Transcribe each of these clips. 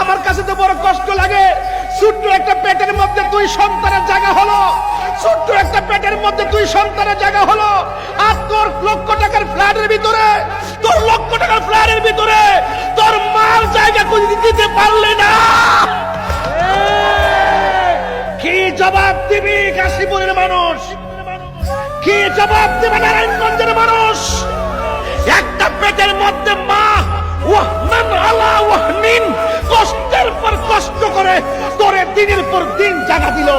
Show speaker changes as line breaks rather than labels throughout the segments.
আমার কাছে তো বড় কষ্ট লাগে। ছোট্ট একটা পেটের মধ্যে দুই সন্তানের জায়গা হলো। ছোট্ট একটা পেটের মধ্যে দুই সন্তানের জায়গা হলো। আর তোর লক্ষ টাকার ফ্ল্যাটের ভিতরে, তোর লক্ষ টাকার ফ্ল্যাটের ভিতরে, তোর মাল জায়গা দিতে পারলে না। কি জবাব দিবি কাশীপুরের মানুষ? কি জবাব দেবে নারায়ণগঞ্জের মানুষ? একটা পেটের মধ্যে মা ওয়াহনান আলা ওয়াহনিন কষ্টের পর কষ্ট করে তোরে দিনের পর দিন জায়গা দিল।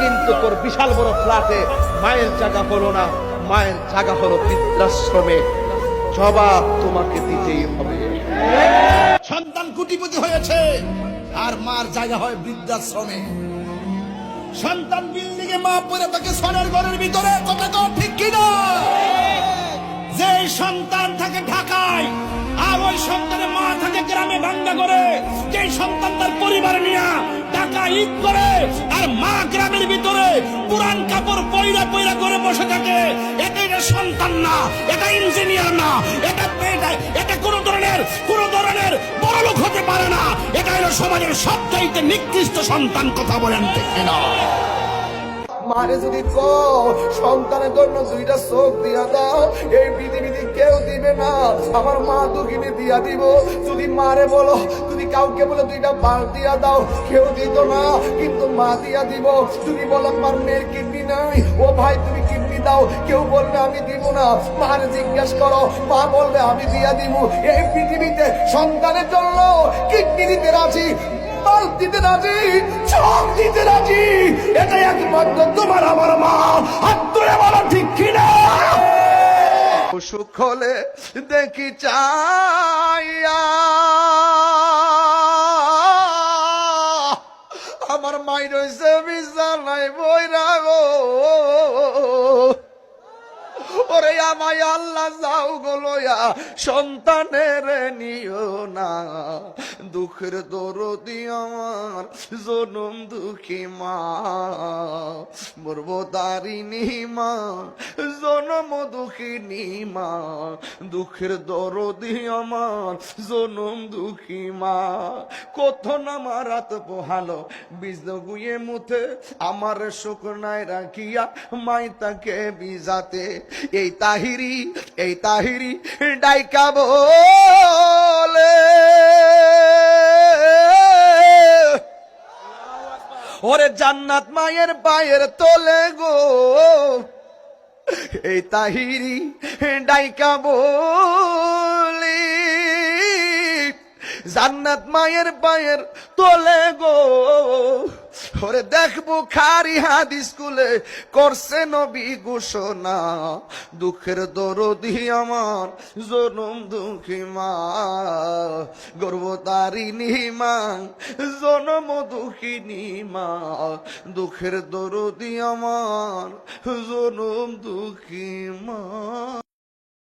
কিন্তু তোর বিশাল বড় ফ্ল্যাটে মায়ের জায়গা হলো না, মায়ের জায়গা হলো বৃদ্ধাশ্রমে। জবাব তোমাকে দিতেই হবে।
সন্তান কুটিপতি হয়েছে, আর মার জায়গা হয় বৃদ্ধাশ্রমে। সন্তান বিল্ডিং এ মা পড়ে তাকে সনের ঘরের ভিতরে, কথা কও ঠিক কিনা? যে সন্তান থাকে ঢাকায়, আর ওই সন্তানের থাকে গ্রামে ভাঙ্গা করে যে সন্তান তার পরিবার নিয়ে টাকা ঈদ করে আর মা গ্রামের ভিতরে পুরান কাপড় পয়রা পয়রা করে বসে থাকে। এটা সন্তান না, এটা ইঞ্জিনিয়ার না, এটা এটা এটা কোনো ধরনের কোনো ধরনের বড় লোক হতে পারে না। এটা হলো সমাজের সবচাইতে নিকৃষ্ট সন্তান, কথা বলেন কিনা।
মারে যদি কো সন্তানের জন্য দুইটা চোখ দিয়া দাও, এই পৃথিবীতে কেউ দিবে না। আমার মা দুঃখিনী দিয়া দিব। যদি মারে বলো, যদি কাউকে বলে দুইটা বাল দিয়া দাও, কেউ দিত না, কিন্তু মা দিয়া দিব। যদি বলো, আমার মেয়ের কিডনি নাই। ও ভাই, তুমি কিডনি দাও। কেউ বললে আমি দিব না। মারে জিজ্ঞেস করো, মা বললে আমি দিয়া দিব। এই পৃথিবীতে সন্তানের জন্য কিডনি দিতে রাজি মাল দিতে রাজি, চোখ দিতে রাজি। এটাই একমাত্র তোমার, আমার মা। হাত ধরে বলো, ঠিক কিনা?
সুখ হলে দেখি চাইয়া। আমার মাই রয়েছে বিছানায় বই গো। ওরে আমায় আল্লাহ যাও গলয়া সন্তানের নিও না। দুঃখের দরদি আমার জনম দুঃখী মা। মরব তারিণী মা জনম দুঃখিনী মা। দুঃখের দরদি আমার জনম দুঃখী মা। কত না মারাত পোহালো, বীজ গুয়ে মুথে, আমার শুকনায় রাখিয়া মাই তাকে বিজাতে এই তাহিরি, এই তাহিরি ডাইকা বলে। ওরে জান্নাত মায়ের পায়ের তোলে গো। এই তাহিরি ডাইকা বলি। জান্নাত মায়ের পায়ের তোলে গো। ওরে দেখব খারি হাদি স্কুলে করছে নবী ঘোষণা। দুঃখের দরদি আমার জনম দুঃখী মা। গর্ব তারিণী মা জনম দুঃখিনী মা দুঃখের দরদি আমার জনম দুঃখী মা।